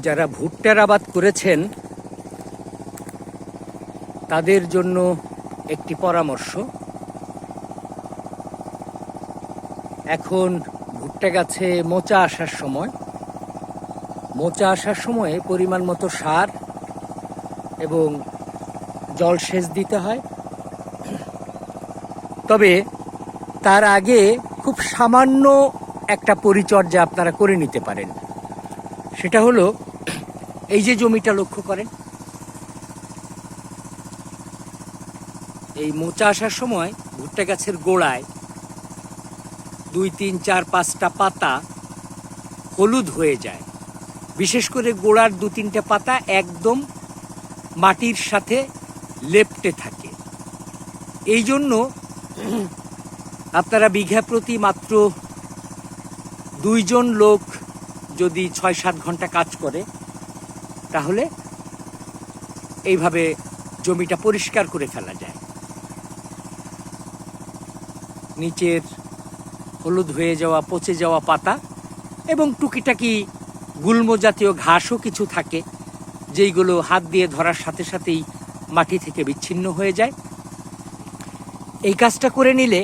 যারা ভুট্টার আবাদ করেছেন, তাদের জন্য একটি পরামর্শ। এখন ভুট্টা গাছে মোচা আসার সময়। মোচা আসার সময়ে পরিমাণ মতো সার এবং জলসেচ দিতে হয়। তবে তার আগে খুব সামান্য একটা পরিচর্যা আপনারা করে নিতে পারেন। সেটা হলো এই যে জমিটা লক্ষ্য করেন, এই মোচা আসার সময় ভুট্টা গাছের গোড়ায় দুই, তিন, চার, পাঁচটা পাতা হলুদ হয়ে যায়। বিশেষ করে গোড়ার দু, তিনটে পাতা একদম মাটির সাথে লেপ্টে থাকে। এই জন্য আপনারা বিঘা প্রতি মাত্র দুইজন লোক যদি ছয়, সাত ঘণ্টা কাজ করে তাহলে এইভাবে জমিটা পরিষ্কার করে ফেলা যায়। নিচের হলুদ হয়ে যাওয়া, পচে যাওয়া পাতা এবং টুকিটাকি গুল্ম জাতীয় ঘাসও কিছু থাকে, যেইগুলো হাত দিয়ে ধরার সাথে সাথেই মাটি থেকে বিচ্ছিন্ন হয়ে যায়। এই কাজটা করে নিলে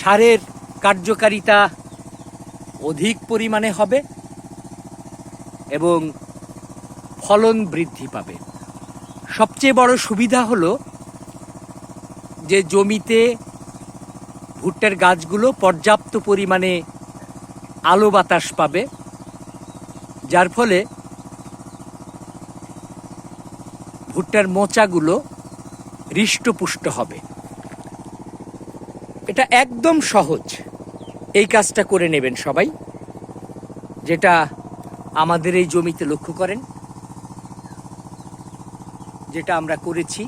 সারের কার্যকারিতা অধিক পরিমাণে হবে এবং ফলন বৃদ্ধি পাবে। সবচেয়ে বড় সুবিধা হলো যে জমিতে ভুট্টার গাছগুলো পর্যাপ্ত পরিমাণে আলো বাতাস পাবে, যার ফলে ভুট্টার মোচাগুলো হৃষ্টপুষ্ট হবে। এটা একদম সহজ। এই কাজটা করে নেবেন সবাই, যেটা আমাদের এই জমিতে লক্ষ্য করেন। যেটা আমরা করেছি।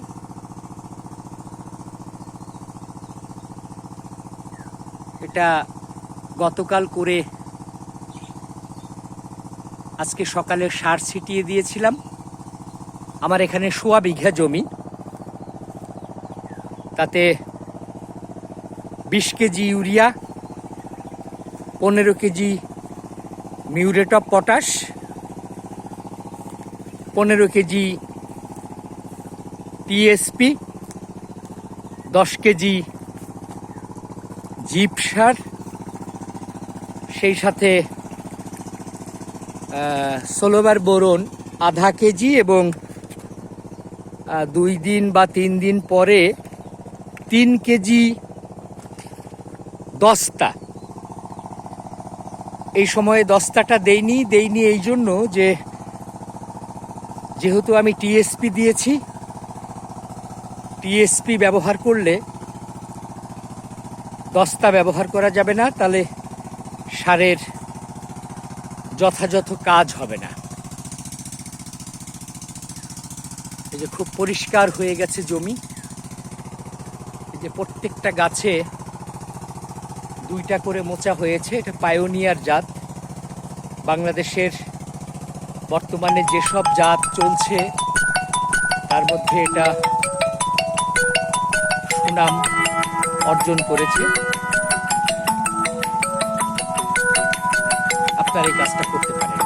এটা গতকাল করে আজকে সকালে সার ছিটিয়ে দিয়েছিলাম। আমার এখানে সোয়া বিঘা জমি। তাতে বিশ কেজি ইউরিয়া, পনেরো K G muriate of potash, পনেরো কেজি টিএসপি দশ কেজি জিপ সার সেই সাথে ষোলোবার বোরন আধা কেজি এবং দুই দিন বা তিন দিন পরে তিন কেজি দস্তা। এই সময়ে দস্তাটা দেইনি দেইনি এই জন্য যে, যেহেতু আমি টিএসপি দিয়েছি টিএসপি ব্যবহার করলে দস্তা ব্যবহার করা যাবে না, তাহলে সারের যথাযথ কাজ হবে না। এই যে খুব পরিষ্কার হয়ে গেছে জমি। এই যে প্রত্যেকটা গাছে দুইটা করে মোচা হয়েছে, এটা পায়োনিয়ার জাত। বাংলাদেশের বর্তমানে যেসব জাত চলছে, তার মধ্যে এটা সুনাম অর্জন করেছে। আপনার এই কাজটা করতে পারেন।